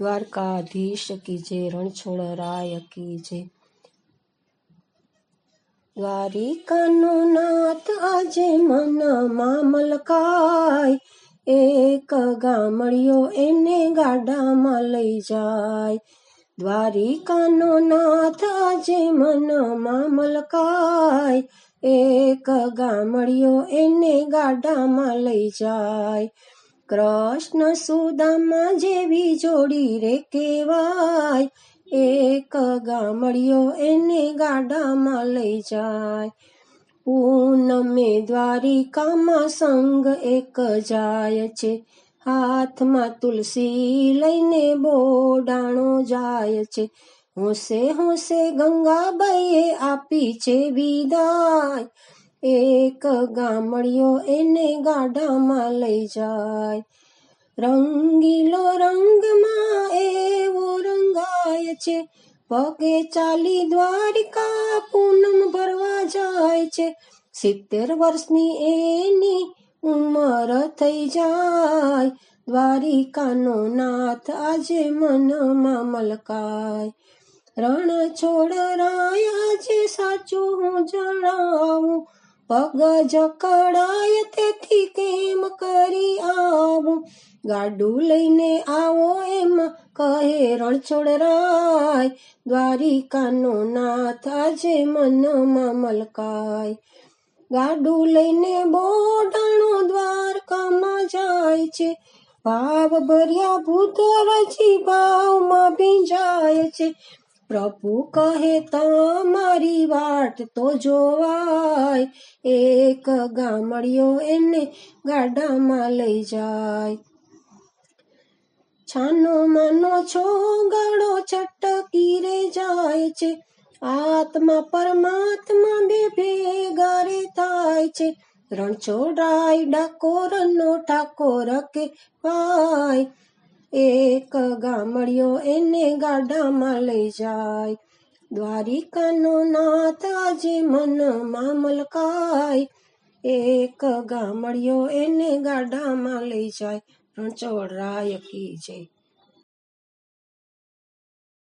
દ્વારકાધીશ કી જે રણછોડ રાય કી જય. દ્વારિકાનો નાથ આજે મનમાં મલકાય. એક ગામડિયો એને ગાડામાં લઈ જાય. દ્વારિકાનો નાથ આજે મનમાં મલકાય. એક ગામડિયો એને ગાડામાં લઈ જાય. કૃષ્ણ સુદામા જેવી જોડી રે કેવાય એક ગામડિયો એને ગાડામાં લઈ જાય. પૂનમે દ્વારિકામાં સંગ એક જાય છે. હાથમાં તુલસી લઈને બોડાણો જાય છે. હોંશે હોંશે ગંગાબાઈએ આપી છે વિદાય. એક ગામડિયો એને ગાઢામાં લઈ જાય. રંગીલો રંગમાં એવો રંગાય છે. પગે ચાલી દ્વારિકા પૂનમ ભરવા જાય છે. સિત્તેર વર્ષની એની ઉંમર થઈ જાય. દ્વારિકાનો નાથ આજે મનમાં મલકાય. રણ છોડ રાય આજે સાચું હું જણાવું. પગ જકડાય તેથી કેમ કરી આવું? ગાડું લઈને આવો એમ કહે રણછોડ રાય. દ્વારિકાનો નાથ આજે મનમાં મલકાય. ગાડું લઈને બોડાણો દ્વારકામાં જાય છે. ભાવ ભર્યા ભૂતરજી ભાવમાં ભીંજાય છે. પ્રભુ કહે, તમારી વાટ તો જોવાય. એક ગામડિયો એને ગાડામાં લઈ જાય. છાનો માનો છો ગાડો છટકી રે જાય છે. આત્મા પરમાત્મા બે ભેગા રે થાય છે. રણછોડાય ડાકોરનો ઠાકોર કે ભાઈ. એક ગામડિયો એને ગાડામાં લઈ જાય. દ્વારિકાનો નાથ આજે મનમાં મલકાય. એક ગામડિયો એને ગાડામાં લઈ જાય. રણછોડ રાય કી જય.